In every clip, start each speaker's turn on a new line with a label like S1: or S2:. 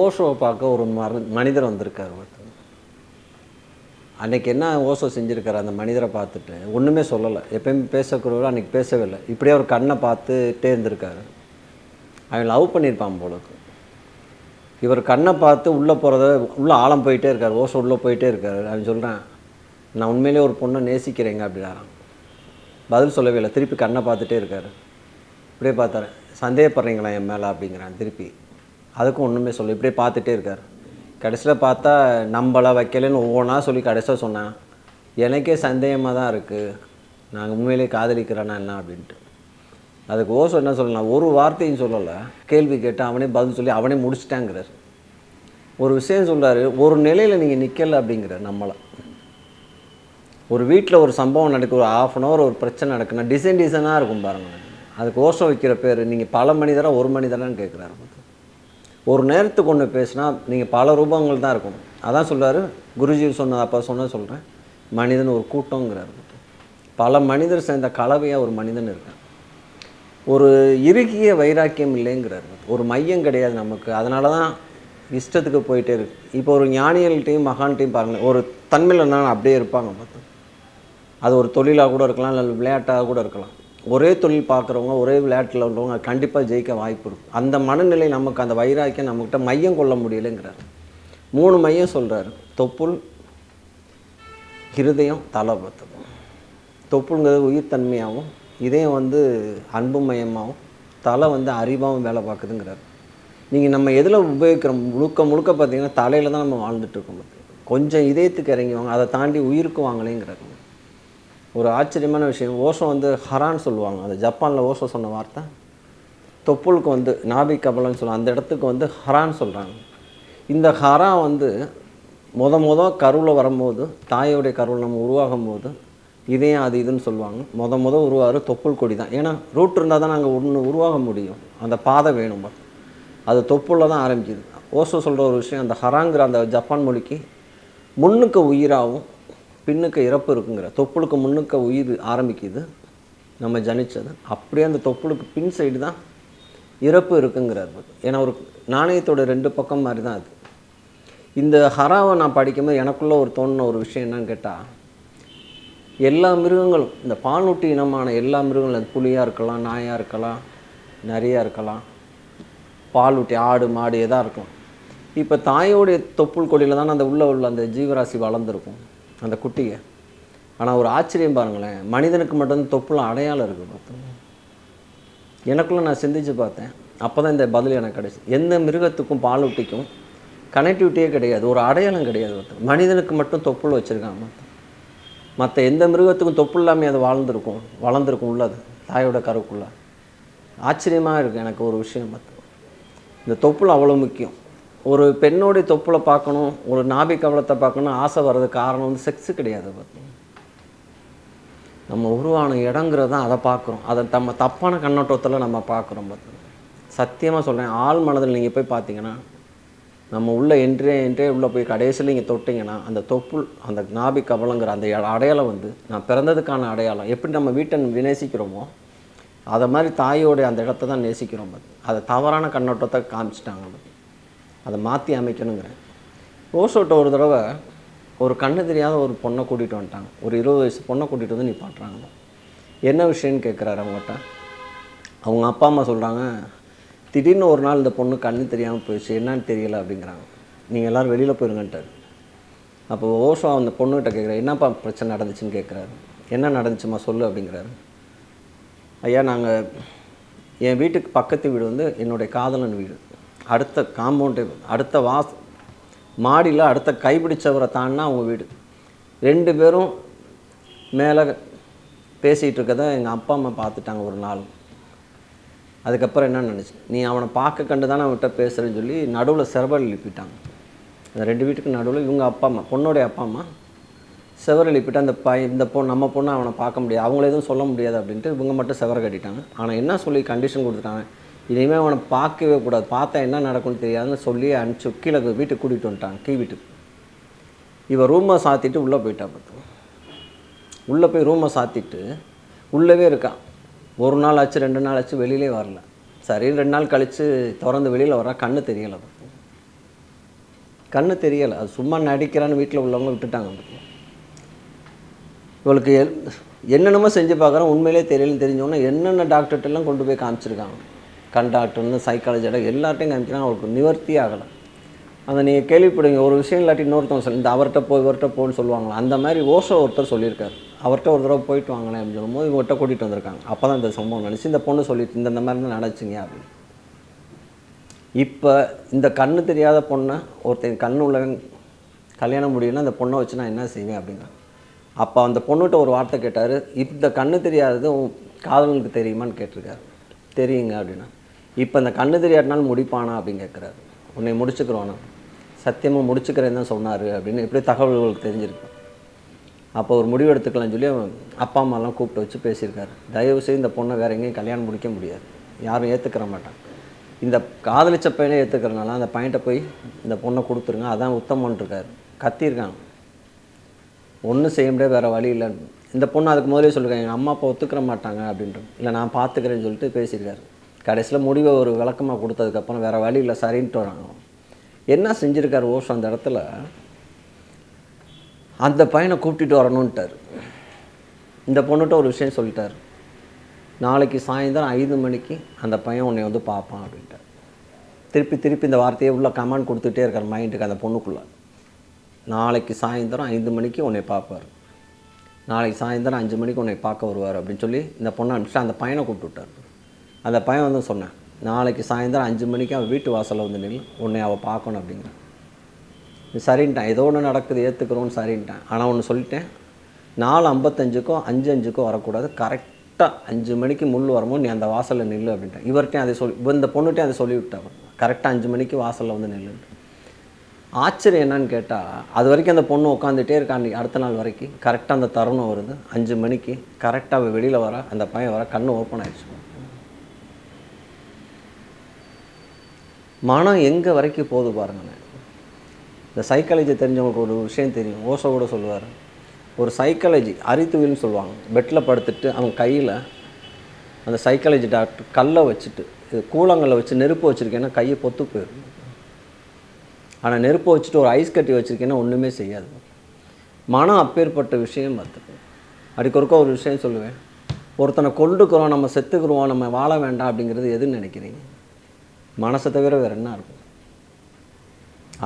S1: ஓஷோவை பார்க்க ஒரு மரு மனிதர் வந்திருக்கார் ஒருத்தர். அன்றைக்கி என்ன ஓசோ செஞ்சுருக்காரு அந்த மனிதரை பார்த்துட்டு? ஒன்றுமே சொல்லலை. எப்பயுமே பேசக்கூடவோ அன்றைக்கி பேசவே இல்லை இப்படியே ஒரு கண்ணை பார்த்துட்டே இருந்திருக்காரு. அவன் லவ் பண்ணியிருப்பான் போலுக்கு இவர் கண்ணை பார்த்து உள்ளே போகிறத உள்ளே ஆழம் போயிட்டே இருக்கார். ஓசோ உள்ளே போயிட்டே இருக்கார். அவன் சொல்கிறேன் நான் உண்மையிலே ஒரு பொண்ணை நேசிக்கிறேங்க அப்படின்னாரான் பதில் சொல்லவே இல்லை. திருப்பி கண்ணை பார்த்துட்டே இருக்கார். இப்படியே பார்த்தாரு. சந்தேகப்படுறீங்களா என் மேலே? அப்படிங்கிறான் திருப்பி. அதுக்கும் ஒன்றுமே சொல்லு இப்படியே பார்த்துட்டே இருக்கார். கடைசியில் பார்த்தா நம்மளை வைக்கலைன்னு ஒவ்வொன்றா சொல்லி கடைசியாக சொன்னேன் எனக்கே சந்தேகமாக தான் இருக்குது நாங்கள் உண்மையிலேயே காதலிக்கிறேன்னா என்ன? அப்படின்ட்டு. அதுக்கு ஓசோ என்ன சொல்லலாம்? ஒரு வார்த்தையும் சொல்லலை. கேள்வி கேட்டு அவனே பதில் சொல்லி அவனே முடிச்சிட்டாங்கிறார். ஒரு விஷயம் சொல்கிறார் ஒரு நிலையில் நீங்கள் நிற்கலை அப்படிங்கிற நம்மளை. ஒரு வீட்டில் ஒரு சம்பவம் நடக்கு ஒரு ஆஃப் அன் ஹவர் ஒரு பிரச்சனை நடக்குன்னா டிசைன் டிசைனாக இருக்கும் பாருங்கள் அதுக்கு ஓசம் வைக்கிற பேர் நீங்கள் பல மனிதரா ஒரு மணி தரம்னு கேட்குறாரு ஒரு நேரத்துக்கு ஒன்று பேசினா நீங்கள் பல ரூபங்கள் தான் இருக்கும். அதான் சொல்றாரு குருஜி சொன்னது அப்போ சொன்ன சொல்கிறேன் மனிதன் ஒரு கூட்டங்கிறாரு. பல மனிதர் சேர்ந்த கலவையாக ஒரு மனிதன் இருக்கான். ஒரு இறுகிய வைராக்கியம் இல்லைங்கிறார். ஒரு மையம் கிடையாது நமக்கு. அதனால தான் இஷ்டத்துக்கு போயிட்டே இருக்கு. இப்போ ஒரு ஞானிகள்கிட்டையும் மகான்கிட்டையும் பாருங்களேன் ஒரு தன்மையில் இருந்தாலும் அப்படியே இருப்பாங்க பார்த்து. அது ஒரு தொழிலாக கூட இருக்கலாம் இல்லை விளையாட்டாக கூட இருக்கலாம். ஒரே தொழில் பார்க்குறவங்க ஒரே விளையாட்டில் உள்ளவங்க கண்டிப்பாக ஜெயிக்க வாய்ப்பு இருக்கும். அந்த மனநிலை நமக்கு அந்த வைராக்கியம் நம்மக்கிட்ட மையம் கொள்ள முடியலைங்கிறார். மூணு மையம் சொல்கிறாரு தொப்புள் இருதயம் தலை பத்தம் உயிர் உயிர்த்தன்மையாகவும் இதயம் வந்து அன்பு மயமாகவும் தலை வந்து அறிவாகவும் வேலை பார்க்குதுங்கிறார். நீங்கள் நம்ம எதில் உபயோகிக்கிறோம்? முழுக்க முழுக்க பார்த்தீங்கன்னா தலையில் தான் நம்ம வாழ்ந்துட்டு இருக்கோம். கொஞ்சம் இதயத்துக்கு இறங்கி வாங்க. அதை தாண்டி உயிருக்கு வாங்கலேங்கிறார். ஒரு ஆச்சரியமான விஷயம். ஓஷோ வந்து ஹரான்னு சொல்லுவாங்க. அது ஜப்பானில் ஓஷோ சொன்ன வார்த்தை. தொப்புளுக்கு வந்து நாபி கபலன்னு சொல்லுவாங்க அந்த இடத்துக்கு வந்து ஹரான்னு சொல்கிறாங்க இந்த ஹரா வந்து முத முத கருவில் வரும்போது தாயோடைய கருவில் நம்ம உருவாகும் போது இதயம் அது இதுன்னு சொல்லுவாங்க. முத முத உருவாரு தொப்புள் கொடி தான். ஏன்னா ரூட் இருந்தால் தான் நாங்கள் ஒன்று உருவாக முடியும். அந்த பாதை வேணும்? அது தொப்புளில் தான் ஆரம்பிக்குது. ஓசோ சொல்கிற ஒரு விஷயம் அந்த ஹராங்கிற அந்த ஜப்பான் மொழிக்கு முன்னுக்கு உயிராகவும் பின்னுக்கு இறப்பு இருக்குங்கிற தொப்புளுக்கு முன்னுக்கு உயிர் ஆரம்பிக்குது. நம்ம ஜனித்தது அப்படியே அந்த தொப்புளுக்கு பின் சைடு தான் இறப்பு இருக்குங்கிறார். ஏன்னா ஒரு நாணயத்தோட ரெண்டு பக்கம் மாதிரி தான் அது. இந்த ஹராவை நான் படிக்கும்போது எனக்குள்ள ஒரு தோணுன ஒரு விஷயம் என்னன்னு கேட்டால் எல்லா மிருகங்களும் இந்த பாலூட்டி இனமான எல்லா மிருகங்களும் அது புலியாக இருக்கலாம் நாயாக இருக்கலாம் நிறையா இருக்கலாம். பாலூட்டி ஆடு மாடு எதாக இருக்கலாம். இப்போ தாயோடைய தொப்புள் கொடியில் தானே அந்த உள்ள உள்ள அந்த ஜீவராசி வளர்ந்துருக்கும். அந்த குட்டியை. ஆனால் ஒரு ஆச்சரியம் பாருங்களேன். மனிதனுக்கு மட்டும் தொப்புலாம் அடையாளம் இருக்குது பார்த்தோம். எனக்குள்ளே நான் சிந்திச்சு பார்த்தேன். அப்போ தான் இந்த பதில் எனக்கு கிடைச்சு. எந்த மிருகத்துக்கும் பாலூட்டிக்கும் கனெக்டிவிட்டியே கிடையாது. ஒரு அடையாளம் கிடையாது பார்த்தோம். மனிதனுக்கு மட்டும் தொப்புள் வச்சுருக்காங்க பார்த்தோம். மற்ற எந்த மிருகத்துக்கும் தொப்புள் இல்லாமல் அது வளர்ந்துருக்கும். வளர்ந்துருக்கும் உள்ளது. தாயோட கருக்குள்ள ஆச்சரியமாக இருக்குது எனக்கு ஒரு விஷயம் பார்த்தோம். இந்த தொப்புள் அவ்வளோ முக்கியம். ஒரு பெண்ணோடைய தொப்புளை பார்க்கணும் ஒரு நாபி கவலத்தை பார்க்கணும் ஆசை வர்றதுக்கு காரணம் வந்து செக்ஸு கிடையாது பார்த்தோம் நம்ம உருவான இடங்கிறது தான் அதை பார்க்குறோம். அதை நம்ம தப்பான கண்ணோட்டத்தில் நம்ம பார்க்குறோம் பார்த்தோம் சத்தியமாக சொல்கிறேன் ஆள் மனதில் நீங்கள் போய் பார்த்தீங்கன்னா நம்ம உள்ளே என்ட்ரே என்ட்ரே உள்ளே போய் கடைசியில் நீங்கள் தொட்டிங்கன்னா அந்த தொப்புள் அந்த நாபி கவலங்கிற அந்த அடையாளம் வந்து நான் பிறந்ததுக்கான அடையாளம் எப்படி நம்ம வீட்டை நேசிக்கிறோமோ அதை மாதிரி தாயோடைய அந்த இடத்த தான் நேசிக்கிறோம் பாரு. அதை தவறான கண்ணோட்டத்தை காமிச்சிட்டாங்க அதை மாற்றி அமைக்கணுங்கிறேன். ஓசோட்ட ஒரு தடவை ஒரு கண்ணு தெரியாத ஒரு பொண்ணை கூட்டிகிட்டு வந்துட்டாங்க. ஒரு இருபது வயசு பொண்ணை கூட்டிகிட்டு வந்து நீ பண்ணுறாங்க என்ன விஷயம்னு கேட்குறாரு அவங்ககிட்ட? அவங்க அப்பா அம்மா சொல்கிறாங்க திடீர்னு ஒரு நாள் இந்த பொண்ணு கண்ணு தெரியாமல் போயிடுச்சு. என்னன்னு தெரியல அப்படிங்கிறாங்க. நீங்கள் எல்லோரும் வெளியில் போயிருங்கன்ட்டார். அப்போ ஓஷோ அந்த பொண்ணுகிட்ட கேட்குறாரு என்னப்பா பிரச்சனை நடந்துச்சுன்னு கேட்குறாரு? என்ன நடந்துச்சுமா சொல்லு அப்படிங்கிறாரு. ஐயா நாங்கள் என் வீட்டுக்கு பக்கத்து வீடு வந்து என்னுடைய காதலன் வீடு. அடுத்த காம்பவுண்டு அடுத்த வாஸ் மாடியில் அடுத்த கைப்பிடிச்சவரை தாண்டினா அவங்க வீடு. ரெண்டு பேரும் மேலே பேசிகிட்டு இருக்கதை எங்கள் அப்பா அம்மா பார்த்துட்டாங்க ஒரு நாள். அதுக்கப்புறம் என்ன நினச்சி நீ அவனை பார்க்க கண்டு தானே அவன்கிட்ட பேசுகிறேன்னு சொல்லி நடுவில் செவல் எழுப்பிட்டாங்க. அந்த ரெண்டு வீட்டுக்கு நடுவில் இவங்க அப்பா அம்மா பொண்ணுடைய அப்பா அம்மா செவர் எழுப்பிட்டு அந்த பை இந்த பொண்ணு நம்ம பொண்ணை அவனை பார்க்க முடியாது அவங்கள எதுவும் சொல்ல முடியாது அப்படின்ட்டு இவங்க மட்டும் செவரை கட்டிட்டாங்க. ஆனால் என்ன சொல்லி கண்டிஷன் கொடுத்துட்டாங்க? இனிமேல் அவனை பார்க்கவே கூடாது. பார்த்தா என்ன நடக்கும்னு தெரியாதுன்னு சொல்லி அனுப்பிச்சு கீழே வீட்டுக்கு கூட்டிகிட்டு வந்துட்டாங்க கீ வீட்டுக்கு. இவன் ரூமை சாத்திட்டு உள்ளே போயிட்டா பார்த்து. உள்ளே போய் ரூமை சாத்திட்டு உள்ளவே இருக்கான். ஒரு நாள் ஆச்சு ரெண்டு நாள் ஆச்சு வெளியிலே வரல. சரி ரெண்டு நாள் கழித்து திறந்து வெளியில் வர கண்ணு தெரியலை பார்த்து. கண்ணு தெரியலை. அது சும்மா நடிக்கிறான்னு வீட்டில் உள்ளவங்க விட்டுட்டாங்க இவளுக்கு என்னென்னமோ செஞ்சு பார்க்குறோம் உண்மையிலே தெரியலன்னு தெரிஞ்சோன்னா என்னென்ன டாக்டர்கிட்டலாம் கொண்டு போய் காமிச்சிருக்காங்க. கண்டாக்டர்னு சைக்காலஜியாக சைக்காலஜியோட எல்லார்ட்டையும் காமிக்கிறாங்க அவருக்கு நிவர்த்தி ஆகலை. அந்த நீங்கள் கேள்விப்படுங்க ஒரு விஷயம் இல்லாட்டி இன்னொருத்தவங்க சொல்லி இந்த அவர்கிட்ட போய் இவர்கிட்ட போன்னு சொல்லுவாங்களா? அந்த மாதிரி ஓஷோ ஒருத்தர் சொல்லியிருக்காரு. அவர்கிட்ட ஒரு தடவை போயிட்டு வாங்களேன் அப்படின்னு சொல்லும்போது இவர்கிட்ட கூட்டிகிட்டு வந்திருக்காங்க. அப்போ தான் இந்த சம்பவம் நினச்சி இந்த பொண்ணு சொல்லிட்டு இந்த இந்த மாதிரி தான் நினச்சிங்க அப்படின்னு. இப்போ இந்த கண்ணு தெரியாத பொண்ணை ஒருத்தன் கண்ணு உள்ளவன் கல்யாணம் முடியும்னா அந்த பொண்ணை வச்சு நான் என்ன செய்வேன் அப்படின்னா அப்போ அந்த பொண்ணுகிட்ட ஒரு வார்த்தை கேட்டார். இந்த கண்ணு தெரியாதது உன் காதலனுக்கு தெரியுமான்னு கேட்டிருக்காரு. தெரியுங்க அப்படின்னா. இப்போ இந்த கண்ணு தெரியாட்டினாலும் முடிப்பானா அப்படின்னு கேட்குறாரு உன்னை முடிச்சுக்கிறோன்னா சத்தியமாக முடிச்சுக்கிறேன்னு தான் சொன்னார் அப்படின்னு எப்படி தகவல்களுக்கு தெரிஞ்சிருக்கு. அப்போ ஒரு முடிவு எடுத்துக்கலாம்னு சொல்லி அவன் அப்பா அம்மாலாம் கூப்பிட்டு வச்சு பேசியிருக்காரு. தயவு செய்து இந்த பொண்ணை வேற எங்கேயும் கல்யாணம் முடிக்க முடியாது. யாரும் ஏற்றுக்கிற மாட்டான். இந்த காதலிச்ச பையனை ஏற்றுக்கிறனால அந்த பையன்கிட்ட போய் இந்த பொண்ணை கொடுத்துருங்க. அதான் உத்தமன்ட்ருக்காரு கத்தியிருக்காங்க ஒன்றும் செய்ய முடியாது வேறு வழி இல்லைன்னு. இந்த பொண்ணு அதுக்கு முதலே சொல்லியிருக்காங்க எங்கள் அம்மா அப்பா ஒத்துக்கிற மாட்டாங்க அப்படின்ட்டு இல்லை நான் பார்த்துக்கிறேன்னு சொல்லிட்டு பேசியிருக்காரு. கடைசியில் முடிவை ஒரு விளக்கமாக கொடுத்ததுக்கப்புறம் வேறு வழி இல்லை சரின்ட்டு வராங்க. என்ன செஞ்சுருக்காரு ஓஷோ அந்த இடத்துல? அந்த பையனை கூப்பிட்டுட்டு வரணுன்ட்டார் இந்த பொண்ணுகிட்ட ஒரு விஷயம் சொல்லிட்டார். நாளைக்கு சாயந்தரம் ஐந்து மணிக்கு அந்த பையன் உன்னை வந்து பார்ப்பான் அப்படின்ட்டார். திருப்பி திருப்பி இந்த வார்த்தையை உள்ள கமெண்ட் கொடுத்துட்டே இருக்கார் மைண்டுக்கு அந்த பொண்ணுக்குள்ளே. நாளைக்கு சாயந்தரம் ஐந்து மணிக்கு உன்னை பார்ப்பார். நாளைக்கு சாயந்தரம் அஞ்சு மணிக்கு உன்னை பார்க்க வருவார் அப்படின்னு சொல்லி இந்த பொண்ணை அனுப்பிச்சு அந்த பையனை கூப்பிட்டு விட்டார். அந்த பையன் வந்து சொன்னேன் நாளைக்கு சாயந்தரம் அஞ்சு மணிக்கு அவன் வீட்டு வாசலில் வந்து நில் உன்னை அவள் பார்க்கணும் அப்படிங்கிறான். சரின்ட்டான் ஏதோ ஒன்று நடக்குது ஏற்றுக்கிறோன்னு சரின்ட்டான். ஆனால் ஒன்று சொல்லிட்டேன் நாலு ஐம்பத்தஞ்சுக்கோ அஞ்சு அஞ்சுக்கோ வரக்கூடாது. கரெக்டாக அஞ்சு மணிக்கு முள் வரமோ நீ அந்த வாசலில் நில்லு அப்படின்ட்டேன். இவர்கிட்டையும் அதை சொல்லி இந்த பொண்ணுகிட்டையும் அதை சொல்லிவிட்டான் கரெக்டாக அஞ்சு மணிக்கு வாசலில் வந்து நில்லு ஆச்சரியம் என்னன்னு கேட்டால் அது வரைக்கும் அந்த பொண்ணு உட்காந்துட்டே இருக்காண்டி அடுத்த நாள் வரைக்கும். கரெக்டாக அந்த தருணம் வருது. அஞ்சு மணிக்கு கரெக்டாக அவள் வெளியில் வர அந்த பையன் வர கண்ணு ஓப்பன் ஆகிடுச்சு மனம் எங்கே வரைக்கும் போகுது பாருங்கண்ணே இந்த சைக்காலஜி தெரிஞ்சவங்களுக்கு ஒரு விஷயம் தெரியும். ஓசோ கூட சொல்லுவார். ஒரு சைக்காலஜி அரித்துவில்னு சொல்லுவாங்க. பெட்டில் படுத்துட்டு அவங்க கையில் அந்த சைக்காலஜி டாக்டர் கல்லை வச்சுட்டு இது கூழங்கல்லை வச்சு நெருப்பு வச்சுருக்கேன்னா கையை பொத்து போயிடும். ஆனால் நெருப்பு வச்சுட்டு ஒரு ஐஸ் கட்டி வச்சுருக்கேன்னா ஒன்றுமே செய்யாது. மனம் அப்பேற்பட்ட விஷயம் பார்த்துக்கு. அடிக்கொருக்க ஒரு விஷயம் சொல்லுவேன். ஒருத்தனை கொண்டுக்கிறோம் நம்ம செத்துக்கிறோம் நம்ம வாழ வேண்டாம் அப்படிங்கிறது எதுன்னு நினைக்கிறீங்க? மனசை தவிர வேறு என்ன இருக்கும்?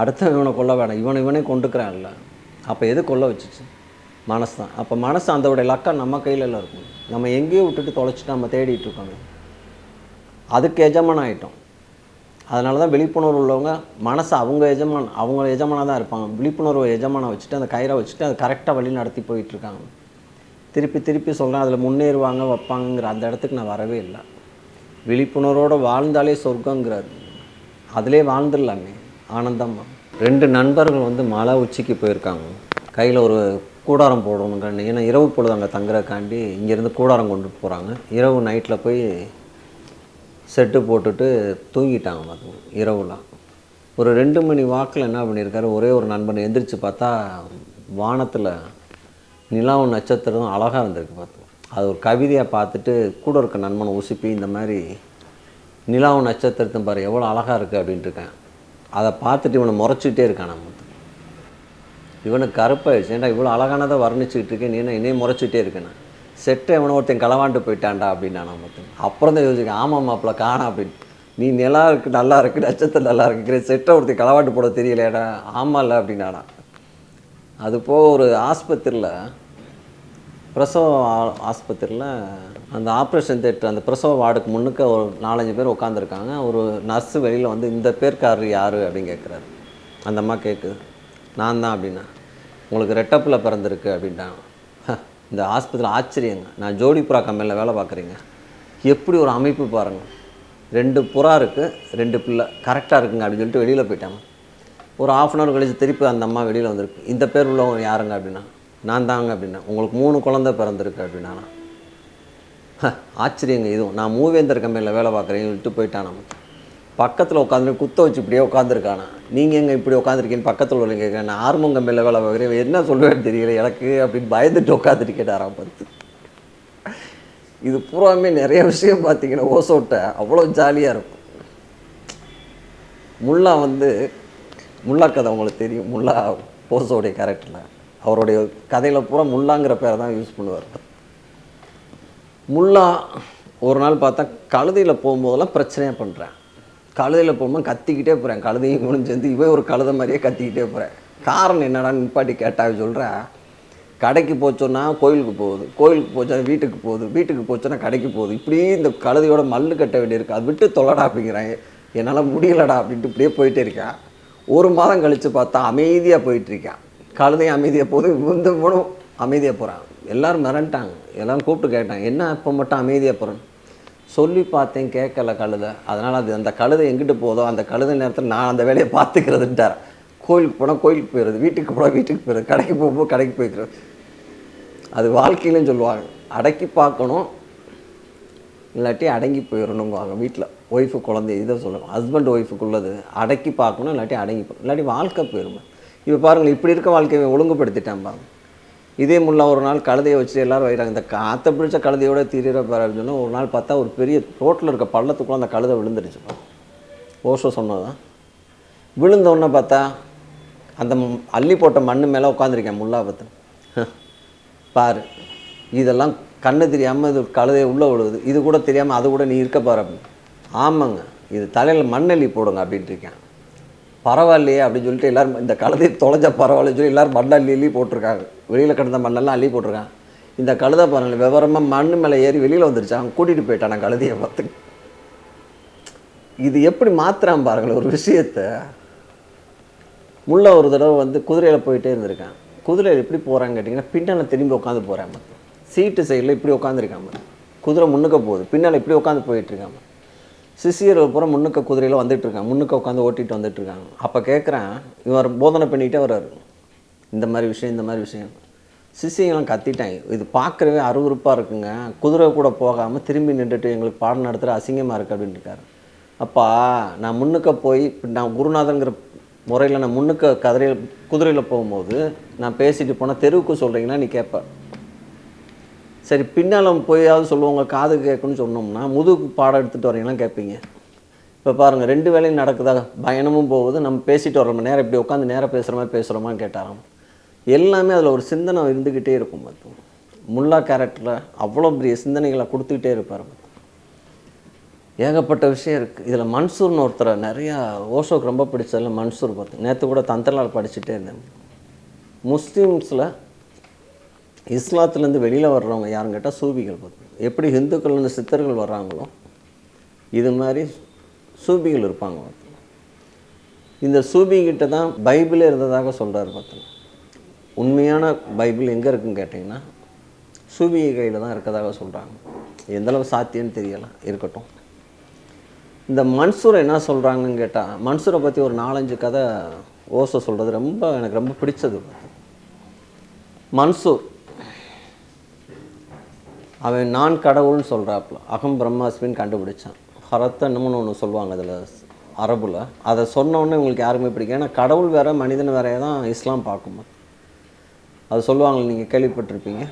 S1: அடுத்த இவனை கொல்ல வேணாம். இவனை இவனே கொண்டுக்கிறான்ல அப்போ எது கொல்ல வச்சுச்சு? மனசு தான் அப்போ மனசு அதோடைய லக்கம் நம்ம கையில் எல்லாம் இருக்கும். நம்ம எங்கேயோ விட்டுட்டு தொலைச்சிட்டு நம்ம தேடிட்டு இருக்கோம். அதுக்கு எஜமான் ஆகிட்டோம் அதனால தான் விழிப்புணர்வு உள்ளவங்க மனசு அவங்க எஜமான் அவங்க எஜமானாக தான் இருப்பாங்க. விழிப்புணர்வு எஜமானை வச்சுட்டு அந்த கயிறை வச்சுட்டு அதை கரெக்டாக வழி நடத்தி போயிட்டுருக்காங்க திருப்பி திருப்பி சொல்கிறேன் அதில் முன்னேறுவாங்க வைப்பாங்கங்கிற அந்த இடத்துக்கு நான் வரவே இல்லை. விழிப்புணர்வோடு வாழ்ந்தாலே சொர்க்கங்கிறார். அதிலே வாழ்ந்துடலாமே. ஆனந்தமாக ரெண்டு நண்பர்கள் வந்து மலை உச்சிக்கு போயிருக்காங்க. கையில் ஒரு கூடாரம் போடணுங்கன்னு ஏன்னா இரவு பொழுது அங்கே தங்குறதுக்காண்டி இங்கேருந்து கூடாரம் கொண்டு போகிறாங்க இரவு நைட்டில் போய் செட்டு போட்டுட்டு தூங்கிட்டாங்க பார்த்துங்க இரவுலாம் ஒரு ரெண்டு மணி வாக்கில் என்ன பண்ணியிருக்காரு? ஒரே ஒரு நண்பன் எந்திரிச்சு பார்த்தா வானத்தில் நிலாவும் நட்சத்திரம் அழகாக இருந்திருக்கு பார்த்து அது ஒரு கவிதையாக பார்த்துட்டு கூட இருக்க நண்பனை உசுப்பி இந்த மாதிரி நிலாவும் நட்சத்திரத்தை பாரு எவ்வளோ அழகாக இருக்குது அப்படின்ட்டு இருக்கேன். அதை பார்த்துட்டு இவனை முறைச்சிக்கிட்டே இருக்கான் நம்ம இவனுக்கு கருப்பாயிடுச்சு. ஏன்டா இவ்வளோ அழகானதை வர்ணிச்சுக்கிட்டு இருக்கேன் நீ என்ன என்னையும் முறைச்சிட்டே இருக்கேன் செட்டை இவனை ஒருத்தன் களவாண்டு போயிட்டான்டா அப்படின்னா நான் மொத்தம் அப்புறம் தான் யோசிக்கேன் ஆமாம் மாப்பிள்ள காணா அப்படின்னு நீ நிலா இருக்கு நல்லா இருக்கு நட்சத்திரம் நல்லா இருக்குங்கிற செட்டை ஒருத்தன் களவாண்டு போட தெரியலையாடா? ஆமாம்ல அப்படின்னாடா. அது போக ஒரு ஆஸ்பத்திரியில் பிரசவ ஆஸ்பத்திரியில் அந்த ஆப்ரேஷன் தேட்டர் அந்த பிரசவ வார்டுக்கு முன்னுக்க ஒரு நாலஞ்சு பேர் உட்காந்துருக்காங்க ஒரு நர்ஸு வெளியில் வந்து இந்த பேர்க்காரர் யார்? அப்படின்னு கேட்குறாரு அந்த அம்மா கேட்குது நான் தான் அப்படின்னா உங்களுக்கு ரெட்டப்பில் பிறந்திருக்கு அப்படின்ட்டாங்க. இந்த ஆஸ்பத்திரி ஆச்சரியங்க. நான் ஜோடி புறா கம்பெனியில் வேலை பார்க்குறீங்க. எப்படி ஒரு அமைப்பு பாருங்கள் ரெண்டு புறா இருக்குது ரெண்டு பிள்ளை. கரெக்டாக இருக்குங்க அப்படின்னு சொல்லிட்டு வெளியில் போயிட்டாங்க. ஒரு ஆஃப் அன் ஹவர் கழிச்சு திருப்பி அந்த அம்மா வெளியில் வந்திருக்கு. இந்த பேர் உள்ளவங்க யாருங்க? அப்படின்னா நான் தாங்க அப்படின்னா உங்களுக்கு மூணு குழந்தை பிறந்திருக்கு அப்படின்னா நான், ஆச்சரியங்க இதுவும் நான் மூவேந்தர் கம்பெனியில் வேலை பார்க்குறேன்னு சொல்லிட்டு போயிட்டான் பக்கத்தில் உட்காந்து குத்த வச்சு இப்படியே உட்காந்துருக்கானா நீங்கள் எங்கே இப்படி உட்காந்துருக்கீங்கன்னு பக்கத்தில் உள்ள கேட்குறேன் நான் ஆர்மம் கம்பெனியில் வேலை பார்க்குறேன் என்ன சொல்லுவேன்னு தெரியல எனக்கு அப்படின்னு பயந்துட்டு உட்காந்துட்டு கேட்டாராம் பார்த்து. இது பூராமே நிறைய விஷயம் பார்த்தீங்கன்னா ஓசோட்டை அவ்வளோ ஜாலியாக இருக்கும். முல்லா வந்து முல்லா கதை உங்களுக்கு தெரியும். முல்லா ஓசோடைய கேரக்டரில் அவருடைய கதையில் பூரா முல்லாங்கிற பேரை தான் யூஸ் பண்ணுவார். முல்லா ஒரு நாள் பார்த்தா கழுதையில் போகும்போதெல்லாம் பிரச்சனையாக பண்ணுறேன் கழுதையில் போகும்போது கத்திக்கிட்டே போகிறேன் கழுதையும் இவனும் சேர்ந்து இவன் ஒரு கழுத மாதிரியே கத்திக்கிட்டே போகிறேன் காரணம் என்னடா நிப்பாட்டி கேட்டா சொல்கிறேன் கடைக்கு போச்சோன்னா கோயிலுக்கு போகுது. கோயிலுக்கு போச்சா வீட்டுக்கு போகுது. வீட்டுக்கு போச்சோன்னா கடைக்கு போகுது. இப்படியே இந்த கழுதையோட மல்லு கட்ட வேண்டியிருக்கு. அது விட்டு தொலைடா அப்படிங்கிறேன் என்னால் முடியலடா அப்படின்ட்டு இப்படியே போயிட்டே இருக்கேன். ஒரு மாதம் கழித்து பார்த்தா அமைதியாக போயிட்டுருக்கேன் கழுதையும் அமைதியாக போகுது. இந்த மூணும் அமைதியாக போகிறான் எல்லாரும் மிரண்டாங்க. எல்லாம் கூப்பிட்டு கேட்டாங்க என்ன இப்போ மட்டும் அமைதியாக போகிறேன் சொல்லி பார்த்தேன் கேட்கல கழுதை. அதனால் அது அந்த கழுதை எங்கிட்டு போதோ அந்த கழுதை நேரத்தில் நான் அந்த வேலையை பார்த்துக்கிறதுன்ட்டார். கோயிலுக்கு போனால் கோயிலுக்கு போயிடுறது வீட்டுக்கு போனால் வீட்டுக்கு போயிடுறது கடைக்கு போகும்போது கடைக்கு போய்க்கிறது அது வாழ்க்கையிலும் சொல்லுவாங்க. அடக்கி பார்க்கணும் இல்லாட்டி அடங்கி போயிடணுங்குவாங்க வீட்டில் ஒய்ஃபு குழந்தை இதை சொல்லுவாங்க ஹஸ்பண்ட் ஒய்ஃபுக்குள்ளது அடக்கி பார்க்கணும் இல்லாட்டி அடங்கி போகணும் இல்லாட்டி வாழ்க்கை போயிடும். இப்போ பாருங்கள் இப்படி இருக்க வாழ்க்கையை ஒழுங்குபடுத்திட்டான் பாருங்க. இதே முல்லா ஒரு நாள் கழுதையை வச்சு எல்லாரும் வைக்கிறாங்க இந்த காற்றை பிடிச்ச கழுதையோட தீர பாரு அப்படின்னு ஒரு நாள் பார்த்தா ஒரு பெரிய ரோட்டில் இருக்க பள்ளத்துக்குள்ளே அந்த கழுதை விழுந்துருச்சு ஓஷோ சொன்னதான் விழுந்தோடனே பார்த்தா அந்த அள்ளி போட்ட மண்ணு மேலே உட்காந்துருக்கேன் முல்லா பார்த்து பாரு. இதெல்லாம் கண்ணு தெரியாமல் இது கழுதையை உள்ளே விழுகுது இது கூட தெரியாமல் அது கூட நீ இருக்க பாரு அப்படின்னு. ஆமாங்க. இது தலையில் மண்ணெல்லி போடுங்க அப்படின்ட்டு இருக்கேன். பரவாயில்லையே அப்படின்னு சொல்லிட்டு எல்லாரும் இந்த கழுதை தொலைஞ்ச பரவாயில்லன்னு சொல்லி எல்லாரும் மண்ணை அள்ளி அள்ளி போட்டிருக்காங்க. வெளியில் கிடந்த மண்ணெல்லாம் அள்ளி போட்டிருக்காங்க. இந்த கழுதை பாருங்கள் விவரமாக மண் மேலே ஏறி வெளியில் வந்துருச்சு. அவன் கூட்டிகிட்டு போயிட்டான் கழுதையை பார்த்து இது எப்படி மாத்துறான் பாருங்கள் ஒரு விஷயத்த. முள்ள ஒரு தடவை வந்து குதிரையில் போயிட்டே இருந்திருக்கான். குதிரையில் எப்படி போகிறான்னு கேட்டிங்கன்னா பின்னால் திரும்பி உட்காந்து போகிறான் சீட்டு சைடில் இப்படி உட்காந்துருக்காம குதிரை முன்னுக்க போகுது பின்னால் இப்படி உட்காந்து போயிட்டுருக்காம சிசியர்கள் பூரா முன்னுக்க குதிரையில் வந்துட்டு இருக்காங்க முன்னுக்க உட்காந்து ஓட்டிட்டு வந்துட்டு இருக்காங்க அப்போ கேட்குறேன் இவர் போதனை பண்ணிகிட்டே வர்றாரு. இந்த மாதிரி விஷயம் இந்த மாதிரி விஷயம். சிசியங்களாம் கத்திட்டாங்க. இது பார்க்குறவே அருவருப்பாக இருக்குங்க. குதிரை கூட போகாமல் திரும்பி நின்றுட்டு எங்களுக்கு பாடம் நடத்துகிற அசிங்கமாக இருக்குது அப்படின்னு அப்பா நான் முன்னுக்க போய் நான் குருநாதங்கிற முறையில் நான் முன்னுக்க கதிரையில் குதிரையில் போகும்போது நான் பேசிட்டு போனால் தெருவுக்கு சொல்கிறீங்கன்னா நீ கேட்பேன் சரி பின்னால் போயாவது சொல்லுவாங்க காது கேட்கணும்னு சொன்னோம்னா முதுகு பாடம் எடுத்துகிட்டு வரீங்களாம் கேட்பீங்க இப்போ பாருங்கள் ரெண்டு வேலையும் நடக்குதா? பயணமும் போகுது நம்ம பேசிட்டு வரோம் நேரம் இப்படி உட்காந்து நேரம் பேசுகிற மாதிரி பேசுகிறோமான்னு கேட்டாராம் எல்லாமே அதில் ஒரு சிந்தனை இருந்துக்கிட்டே இருக்கும் பார்த்து முல்லா கேரக்டரில் அவ்வளோ பெரிய சிந்தனைகளை கொடுத்துக்கிட்டே இருப்பார் பார்த்து. ஏகப்பட்ட விஷயம் இருக்குது இதில் மன்சூர்னு ஒருத்தரை நிறையா ஓஷோக்கு ரொம்ப பிடிச்சதில் மன்சூர் பார்த்து நேற்று கூட தந்திரலால் படிச்சுட்டே இருந்தேன். முஸ்லீம்ஸில் இஸ்லாத்துலேருந்து வெளியில் வர்றவங்க யாருன்னு கேட்டால் சூபிகள் பார்த்து எப்படி ஹிந்துக்கள்லேருந்து சித்தர்கள் வர்றாங்களோ இது மாதிரி சூபிகள் இருப்பாங்க. பார்த்து இந்த சூபிகிட்ட தான் பைபிளே இருந்ததாக சொல்கிறார் பார்த்து உண்மையான பைபிள் எங்கே இருக்குன்னு கேட்டிங்கன்னா சூபிகை கையில் தான் இருக்கதாக சொல்கிறாங்க எந்தளவு சாத்தியம்னு தெரியலை இருக்கட்டும். இந்த மன்சூரை என்ன சொல்கிறாங்கன்னு கேட்டால் மன்சூரை பற்றி ஒரு நாலஞ்சு கதை ஓசை சொல்கிறது ரொம்ப எனக்கு ரொம்ப பிடிச்சது. மன்சூர் அவன் நான் கடவுள்னு சொல்கிறாப்புல அகம் பிரம்மாஸ்மின்னு கண்டுபிடிச்சான். ஹரத்தன்னு ஒன்று சொல்லுவாங்க அதில் அரபுல. அதை சொன்ன உடனே உங்களுக்கு யாருமே பிடிக்கும் ஏன்னா கடவுள் வேற மனிதன் வேறையே தான் இஸ்லாம் பார்க்கும்? அது சொல்லுவாங்க நீங்கள் கேள்விப்பட்டிருப்பீங்க.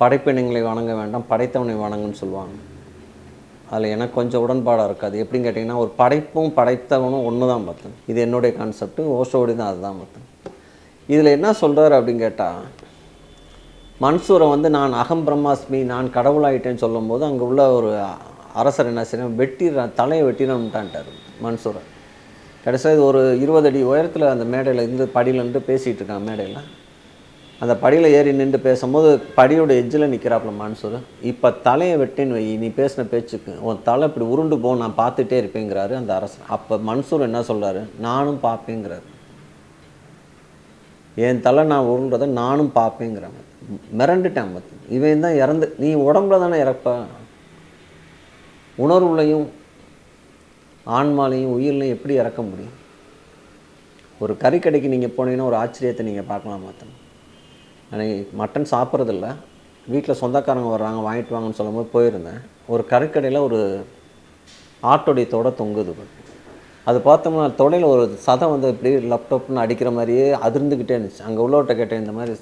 S1: படைப்பெண்ணுங்களை வணங்க வேண்டாம் படைத்தவனை வணங்குன்னு சொல்லுவாங்க. அதில் எனக்கு கொஞ்சம் உடன்பாடாக இருக்காது எப்படின்னு கேட்டிங்கன்னா ஒரு படைப்பும் படைத்தவனும் ஒன்று தான் பார்த்தேன் இது என்னுடைய கான்செப்ட் ஓஷோடி தான் அதுதான் பார்த்தேன் இதில் என்ன சொல்கிறார் அப்படின்னு கேட்டால் மன்சூரை வந்து நான் அகம் பிரம்மாஸ்மி நான் கடவுளாயிட்டேன்னு சொல்லும்போது அங்கே உள்ள ஒரு அரசர் என்ன செய்யணும் வெட்டிடுறான் தலையை வெட்டிடணும்ட்டான்ட்டார் மன்சூரை. கடைசியாக இது ஒரு இருபது அடி உயரத்தில் அந்த மேடையில் இருந்து படியில் நின்று பேசிகிட்டு இருக்கான் மேடையில். அந்த படியில் ஏறி நின்று பேசும்போது படியோட எஜ்ஜில் நிற்கிறாப்புல மன்சூர். இப்போ தலையை வெட்டின்னு வை நீ பேசின பேச்சுக்கு. உன் தலை இப்படி உருண்டு போ நான் பார்த்துட்டே இருப்பேங்கிறாரு அந்த அரசர். அப்போ மன்சூர் என்ன சொல்கிறாரு நானும் பார்ப்பேங்கிறாரு. என் தலை நான் உருண்டதை நானும் பார்ப்பேங்கிறாங்க மிரண்டுட்டேன் பார்த்து. இவன் தான் இறந்து நீ உடம்புல தானே இறப்ப? உணர்வுலையும் ஆன்மாலையும் உயிர்லையும் எப்படி இறக்க முடியும்? ஒரு கறிக்கடைக்கு நீங்கள் போனீங்கன்னா ஒரு ஆச்சரியத்தை நீங்கள் பார்க்கலாம் மாத்தம் எனக்கு மட்டன் சாப்பிட்றதில்ல. வீட்டில் சொந்தக்காரங்க வர்றாங்க வாங்கிட்டு வாங்கன்னு சொல்லும்போது போயிருந்தேன். ஒரு கறிக்கடையில் ஒரு ஆட்டோடைய தொட தொங்குது அது பார்த்தோம்னா தொடையில் ஒரு சதம் வந்து இப்படி லேப்டாப்னு அடிக்கிற மாதிரியே அதிர்ந்துக்கிட்டே இருந்துச்சு. அங்கே உள்ளவர்கிட்ட கேட்டேன் இந்த மாதிரி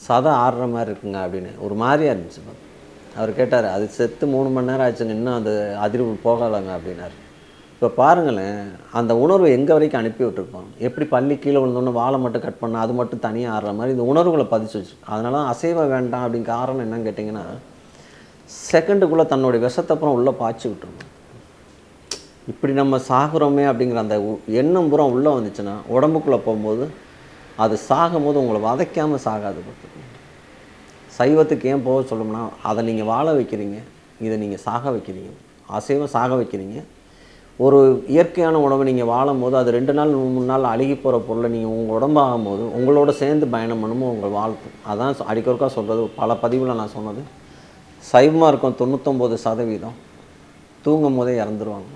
S1: சதை ஆடுற மாதிரி இருக்குங்க அப்படின்னு. ஒரு மாதிரியா இருந்துச்சு அவர் கேட்டார் அது செத்து மூணு மணி நேரம் ஆச்சுங்க இன்னும் அது அதிர்வு போகலைங்க அப்படின்னாரு. இப்போ பாருங்களேன் அந்த உணர்வு எங்கே வரைக்கும் அனுப்பி விட்டுருப்போம் எப்படி பள்ளி கீழே விழுந்தோன்னு வாழை மட்டும் கட் பண்ண அது மட்டும் தனியாக ஆடுற மாதிரி இந்த உணர்வுகளை பதிச்சு வச்சு அதனால தான் அசைவ வேண்டாம் அப்படின்னு காரணம் என்னன்னு கேட்டிங்கன்னா செகண்டுக்குள்ளே தன்னுடைய விஷத்தப்புறம் உள்ளே பாய்ச்சி விட்டுருணும் இப்படி நம்ம சாகுறோமே அப்படிங்கிற அந்த உ- எண்ணம் பூரா உள்ளே வந்துச்சுன்னா உடம்புக்குள்ளே போகும்போது அது சாகும்போது உங்களை வதைக்காமல் சாகாது பார்த்துக்கோங்க சைவத்துக்கு ஏன் போக சொல்லணும்னா அதை நீங்கள் வாழ வைக்கிறீங்க இதை நீங்கள் சாக வைக்கிறீங்க. அசைவம் சாக வைக்கிறீங்க. ஒரு இயற்கையான உணவை நீங்கள் வாழும் போது அது ரெண்டு நாள் மூணு நாள் அழுகி போகிற பொருளை நீங்கள் உங்கள் உடம்பாகும் போது உங்களோட சேர்ந்து பயணம் பண்ணும்போது உங்கள் வாழ்க்கும் அதான் சொ- அடிக்கொருக்கா சொல்கிறது பல பதிவில் நான் சொன்னது. சைவமாக இருக்கும் தொண்ணூத்தொம்பது சதவீதம் தூங்கும் போதே இறந்துருவாங்க.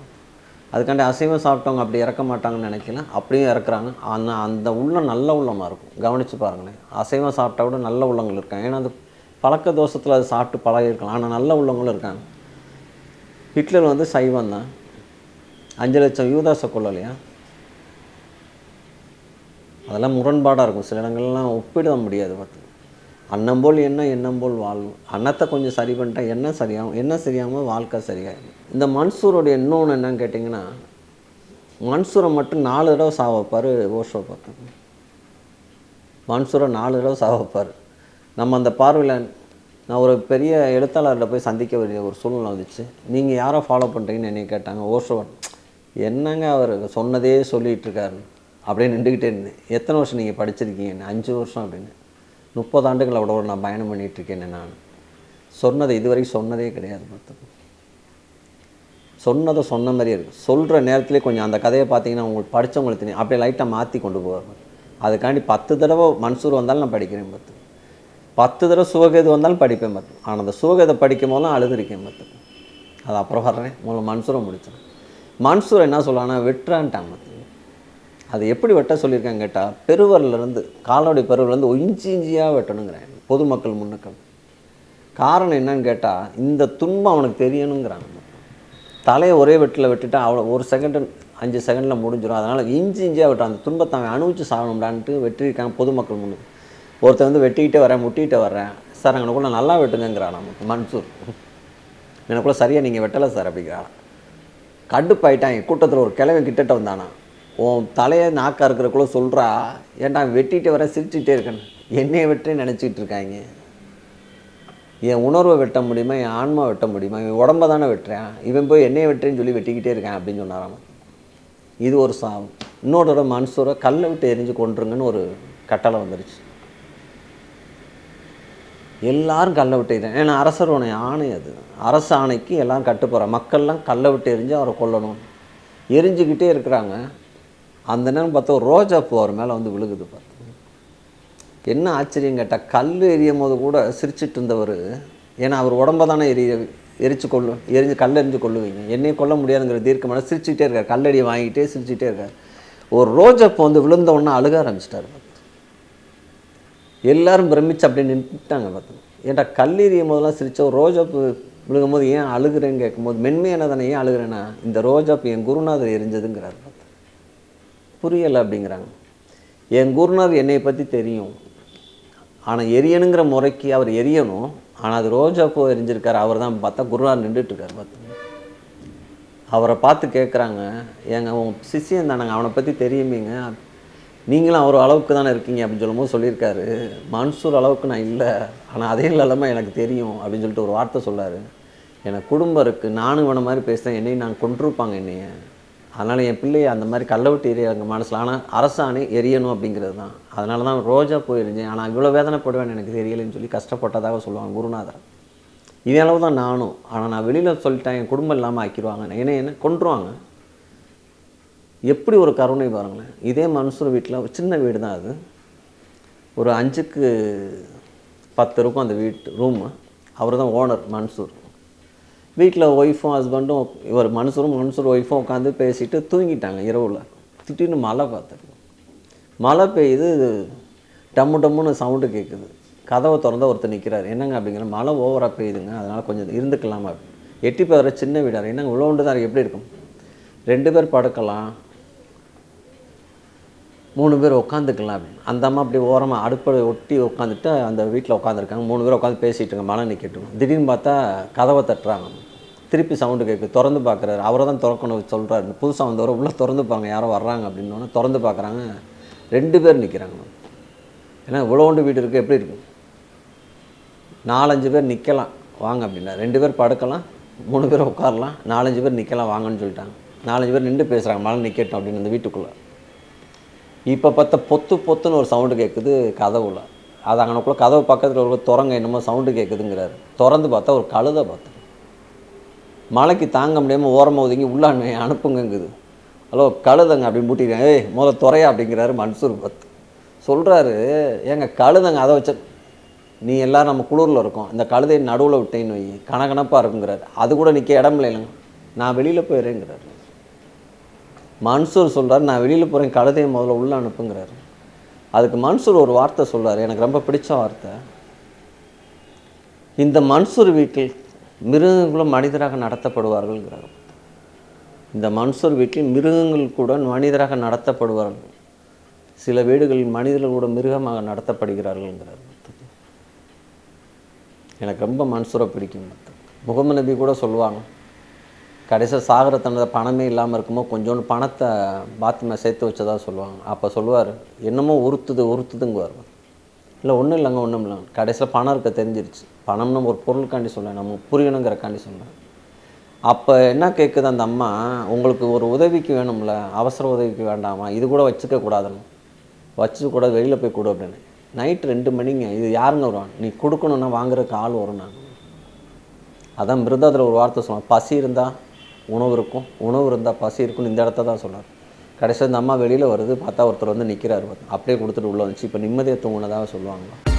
S1: அதுக்காண்டி அசைவம் சாப்பிட்டவங்க அப்படி இறக்க மாட்டாங்கன்னு நினைக்கல. அப்படியும் இறக்குறாங்க. ஆனால் அந்த உள்ளம் நல்ல உள்ளமாக இருக்கும். கவனித்து பாருங்களேன். அசைவம் சாப்பிட்டா கூட நல்ல உள்ளங்கள் இருக்காங்க. ஏன்னா அது பழக்க தோஷத்தில் அது சாப்பிட்டு பழகிருக்கலாம் ஆனால் நல்ல உள்ளவங்களும் இருக்காங்க. ஹிட்லர் வந்து சைவம் தான். அஞ்சு லட்சம் யூதாச கொள்ளலையா அதெல்லாம் முரண்பாடாக இருக்கும். சில இடங்கள்லாம் ஒப்பிட முடியாது பார்த்து. அன்னம்போல் என்ன எண்ணம் போல் வாழ்வு. அன்னத்தை கொஞ்சம் சரி பண்ணிட்டா என்ன சரியாகும்? என்ன சரியாகாமல் வாழ்க்கை சரியாகும் இந்த மன்சூரோடைய இன்னொன்று என்னன்னு கேட்டிங்கன்னா மன்சூரை மட்டும் நாலு தடவை சாவப்பார் ஓஷோ பார்த்து மன்சூரை நாலு தடவை சாவப்பார் நம்ம அந்த பார்வையில் நான் ஒரு பெரிய எழுத்தாளர்கிட்ட போய் சந்திக்க வேண்டிய ஒரு சூழ்நிலை வந்துச்சு. நீங்கள் யாரை ஃபாலோ பண்ணுறீங்கன்னு என்னை கேட்டாங்க. ஓஷோ என்னங்க அவர் சொன்னதே சொல்லிகிட்டு இருக்காரு அப்படின்னு நின்றுக்கிட்டே இருந்தேன். எத்தனை வருஷம் நீங்கள் படிச்சிருக்கீங்கன்னு? அஞ்சு வருஷம் அப்படின்னு. முப்பது ஆண்டுகள் அவரோட நான் பயணம் பண்ணிகிட்ருக்கேன் நான். சொன்னதை இதுவரைக்கும் சொன்னதே கிடையாது பார்த்து சொன்னதை சொன்ன மாதிரியே இருக்குது சொல்கிற நேரத்திலே கொஞ்சம் அந்த கதையை பார்த்தீங்கன்னா உங்களுக்கு படித்தவங்களுக்கு தெரியும். அப்படியே லைட்டாக மாற்றி கொண்டு போவார் அதுக்காண்டி பத்து தடவை மன்சூர் வந்தாலும் நான் படிக்கிறேன் பார்த்து பத்து தடவை சுவகேது வந்தாலும் படிப்பேன் பார்த்து ஆனால் அந்த சுவகேதை படிக்கும் போதெல்லாம் அழுதுருக்கேன் பார்த்து அது அப்புறம் வர்றேன். முதல்ல மன்சூரை முடித்தேன் மன்சூர் என்ன சொல்லான்னா வெட்டுறான்ட்டான் பார்த்து அது எப்படி வெட்ட சொல்லியிருக்காங்க கேட்டால் பெருவரிலிருந்து காலோடைய பெருவரிலேருந்து இஞ்சி இஞ்சியாக வெட்டணுங்கிறேன் பொதுமக்கள் முன்னக்கம் காரணம் என்னன்னு கேட்டால் இந்த துன்பம் அவனுக்கு தெரியணுங்கிறான் தலையை ஒரே வெட்டில் வெட்டுட்டா அவ்வளோ ஒரு செகண்டு அஞ்சு செகண்டில் முடிஞ்சிடும் அதனால் இஞ்சி இஞ்சியாக வெட்டான் அந்த துன்பத்தை அவன் அனுபவிச்சு சாகணும்டான்ட்டு வெட்டியிருக்கான் பொதுமக்கள் முன்னுக்கு. ஒருத்தன் வந்து வெட்டிக்கிட்டே வரேன் முட்டிகிட்டே வரேன். சார் அங்கனக்குள்ள நல்லா வெட்டுங்கிறான் நமக்கு மன்சூர். எனக்குள்ள சரியாக நீங்கள் வெட்டலை சார் அப்படிங்கிறான். கடுப்பாயிட்டான். என் கூட்டத்தில் ஒரு கிழவன் கிட்டட்ட வந்தானா. உன் தலையை நாக்கா இருக்கிறக்குள்ள சொல்கிறா ஏன்டா வெட்டிகிட்டு வர சிரிச்சுட்டே இருக்கேன் என்னையை வெட்டே நினச்சிக்கிட்டு இருக்காங்க என் உணர்வை வெட்ட முடியுமா? என் ஆன்மா வெட்ட முடியுமா? இவன் உடம்ப தானே வெட்டுறேன். இவன் போய் என்னையை வெட்டுறேன்னு சொல்லி வெட்டிக்கிட்டே இருக்கேன் அப்படின்னு சொன்னாராம்? இது ஒரு சாவு இன்னொரு மனுஷரை கல்லை விட்டு எரிஞ்சு கொண்டுருங்கன்னு ஒரு கட்டளை வந்துருச்சு. எல்லாரும் கல்லை விட்டு எறிஞ்சு ஏன்னா அரசருடைய ஆணை அது. அரசு ஆணைக்கு எல்லாம் கட்டுப்போகிற மக்கள்லாம் கல்லை விட்டு எரிஞ்சு அவரை கொல்லணும் எரிஞ்சுக்கிட்டே இருக்கிறாங்க. அந்த நேரம் பார்த்தா ரோஜா பூ அவர் மேலே வந்து விழுகுது பார்த்து என்ன ஆச்சரியம் கேட்டால் கல் எரியும் போது கூட சிரிச்சிட்டு இருந்தவர் ஏன்னா அவர் உடம்ப தானே எரிய எரிச்சு கொள்ளும் எரிஞ்சு கல் எரிஞ்சு கொள்ளுவீங்க. என்னையும் கொல்ல முடியாதுங்கிற தீர்க்கமான சிரிச்சுக்கிட்டே இருக்கார். கல்லடியை வாங்கிட்டே சிரிச்சுட்டே இருக்கார். ஒரு ரோஜா பூ வந்து விழுந்த உடனே அழுக ஆரம்பிச்சிட்டார் பார்த்து எல்லாரும் பிரமிச்சு அப்படியே நின்றுட்டாங்க பார்த்து ஏன்டா கல்லெறியும் போதெல்லாம் சிரித்தோம் ரோஜா பூ விழுகும் போது ஏன் அழுகுறேன்னு கேட்கும்போது மென்மையான தானே ஏன் அழுகுறேன்னா இந்த ரோஜா பூ என் குருநாதர் எரிஞ்சதுங்கிறார் பார்த்து புரியலை அப்படிங்கிறாங்க. என் குருநாதர் என்னை பற்றி தெரியும். ஆனால் எரியணுங்கிற முறைக்கு அவர் எரியணும். ஆனால் அது ரோஜா பூ எரிஞ்சிருக்கார். அவர் தான் பார்த்தா குருநார் நின்றுட்டு இருக்காரு பார்த்து. அவரை பார்த்து கேட்குறாங்க ஏங்க உன் சிஷியன் தானங்க அவனை பற்றி தெரியுமேங்க. நீங்களும் அவர் அளவுக்கு தானே இருக்கீங்க அப்படின்னு சொல்லும்போது சொல்லியிருக்காரு. மன்சூர் அளவுக்கு நான் இல்லை. ஆனால் அதே இல்லாமல் எனக்கு தெரியும் அப்படின்னு சொல்லிட்டு ஒரு வார்த்தை சொல்லாரு. எனக்கு குடும்பம் இருக்குது நானும் இவனை மாதிரி பேசுகிறேன் என்னையும் நான் கொண்டிருப்பாங்க என்னையை. அதனால் என் பிள்ளையை அந்த மாதிரி கல்லை விட்டு எரியாங்க மனசில் ஆனால் அரசாணை எரியணும் அப்படிங்கிறது தான். அதனால தான் ரோஜா போயிருந்தேன் ஆனால் இவ்வளோ வேதனைப்படுவேன் எனக்கு தெரியலைன்னு சொல்லி கஷ்டப்பட்டதாக சொல்லுவாங்க குருநாதர். இதே அளவு தான் நானும். ஆனால் நான் வெளியில் சொல்லிட்டேன் என் குடும்பம் இல்லாமல் ஆக்கிடுவாங்க என்ன என்ன கொண்டுருவாங்க எப்படி ஒரு கருணை பாருங்களேன். இதே மனுஷர் வீட்டில் ஒரு சின்ன வீடு தான் அது. ஒரு அஞ்சுக்கு பத்து இருக்கும் அந்த வீட்டு ரூமு அவர் தான் ஓனர் மன்சூர். வீட்டில் ஒய்ஃபும் ஹஸ்பண்டும் இவர் மனுஷரும் மனுஷர் ஒய்ஃபும் உட்காந்து பேசிட்டு தூங்கிட்டாங்க இரவில். திட்டின்னு மழை பார்த்துருக்கு மழை பெய்யுது டம்மு டம்முன்னு சவுண்டு கேட்குது கதவை திறந்தா ஒருத்தர் நிற்கிறார் என்னங்க அப்படிங்கிற மழை ஓவராக பெய்யுதுங்க அதனால் கொஞ்சம் இருந்துக்கலாமா? எட்டி போகிற சின்ன வீடார். என்னங்க இவ்வளோண்டு தான் எப்படி இருக்கும்? ரெண்டு பேர் படுக்கலாம் மூணு பேர் உட்காந்துக்கலாம் அப்படின்னு அந்த அம்மா அப்படி ஓரமாக அடுப்பை ஒட்டி உட்காந்துட்டு அந்த வீட்டில் உட்காந்துருக்காங்க மூணு பேர் உட்காந்து பேசிகிட்டு இருக்காங்க மழை நிற்கட்டும் திடீர்னு பார்த்தா கதவை தட்டுறாங்க. திருப்பி சவுண்டு கேட்கு திறந்து பார்க்குறாரு. அவரை தான் திறக்கணும் சொல்கிறாரு புதுசாக வந்தவரை உள்ளே திறந்து பாருங்க. யாரோ வர்றாங்க அப்படின்னோடனே திறந்து பார்க்குறாங்க. ரெண்டு பேர் நிற்கிறாங்க ஏன்னா இவ்வளோண்டு வீடு இருக்குது எப்படி இருக்கும் நாலஞ்சு பேர் நிற்கலாம் வாங்க அப்படின்னா. ரெண்டு பேர் படுக்கலாம். மூணு பேர் உட்காரலாம். நாலஞ்சு பேர் நிற்கலாம் வாங்கன்னு சொல்லிட்டாங்க. நாலஞ்சு பேர் நின்று பேசுகிறாங்க மழை நிற்கட்டும் அப்படின்னு அந்த வீட்டுக்குள்ளே. இப்போ பார்த்தா பொத்து பொத்துன்னு ஒரு சவுண்டு கேட்குது கதவுல. அது அங்கனக்குள்ளே கதவு பக்கத்தில் ஒரு திறங்க என்னமோ சவுண்டு கேட்குதுங்கிறாரு திறந்து பார்த்தா ஒரு கழுதை பார்த்தேன் மழைக்கு தாங்க முடியாமல் ஓரமாக ஒதுங்கி உள்ளாண்மையை அனுப்புங்கங்குது. ஹலோ கழுதங்க அப்படின்னு மூட்டிக்கிறேன் ஏய் முதல்ல துறையா அப்படிங்கிறாரு மன்சூர் பத்து சொல்கிறாரு ஏங்க கழுதங்க அதை வச்ச நீ எல்லோரும் நம்ம குளூரில் இருக்கோம். இந்த கழுதையை நடுவில் விட்டேன்னு வை. கணக்கணப்பாக இருக்குங்கிறாரு. அது கூட நிற்க இடம் இல்லைங்க. நான் வெளியில் போயிடுறேங்கிறாரு மன்சூர் சொல்கிறார் நான் வெளியில் போகிறேன் கழுதையை முதல்ல உள்ளே அனுப்புங்கிறாரு. அதுக்கு மன்சூர் ஒரு வார்த்தை சொல்கிறார் எனக்கு ரொம்ப பிடிச்ச வார்த்தை. இந்த மன்சூர் வீட்டில் மிருகங்களும் மனிதராக நடத்தப்படுவார்கள்ங்கிறார். இந்த மன்சூர் வீட்டில் மிருகங்கள் கூட மனிதராக நடத்தப்படுவார்கள். சில வீடுகளில் மனிதர்கள் கூட மிருகமாக நடத்தப்படுகிறார்கள்ங்கிறார். எனக்கு ரொம்ப மன்சூரை பிடிக்கும். முகமது நபி கூட சொல்லுவாங்க கடைசியாக சாகர தன்னது பணமே இல்லாமல் இருக்கும்போது கொஞ்சோண்டு பணத்தை பாத்ரூமில் சேர்த்து வச்சதா சொல்லுவாங்க. அப்போ சொல்லுவார் என்னமோ உறுத்துது உறுத்துதுங்குவார். இல்லை ஒன்றும் இல்லைங்க ஒன்றும் இல்லைங்க. கடைசியில் பணம் இருக்க தெரிஞ்சிருச்சு. பணம்னு ஒரு பொருளுக்காண்டி சொல்லுவேன் நம்ம புரியணுங்கிறக்காண்டி சொல்கிறேன் அப்போ என்ன கேட்குது அந்த அம்மா உங்களுக்கு ஒரு உதவிக்கு வேணும்ல அவசர உதவிக்கு வேண்டாமா? இது கூட வச்சுக்க கூடாதுன்னு. வச்சுக்க கூடாது வெளியில் போய் கொடு அப்படின்னு. நைட் ரெண்டு மணிங்க இது யாருங்க வருவான் நீ கொடுக்கணுன்னா வாங்குறதுக்கு ஆள் வரும் நான். அதான் மிருதாத்தில் ஒரு வார்த்தை சொல்லுவான் பசி இருந்தால் உணவு இருக்கும். உணவு இருந்தால் பசி இருக்கும்னு இந்த இடத்த தான் சொன்னார். கடைசியாக இந்த அம்மா வெளியில் வருது பார்த்தா ஒருத்தர் வந்து நிற்கிறார் அப்படியே கொடுத்துட்டு உள்ளே வந்துச்சு. இப்போ நிம்மதியை தூங்கினதாக சொல்லுவாங்க.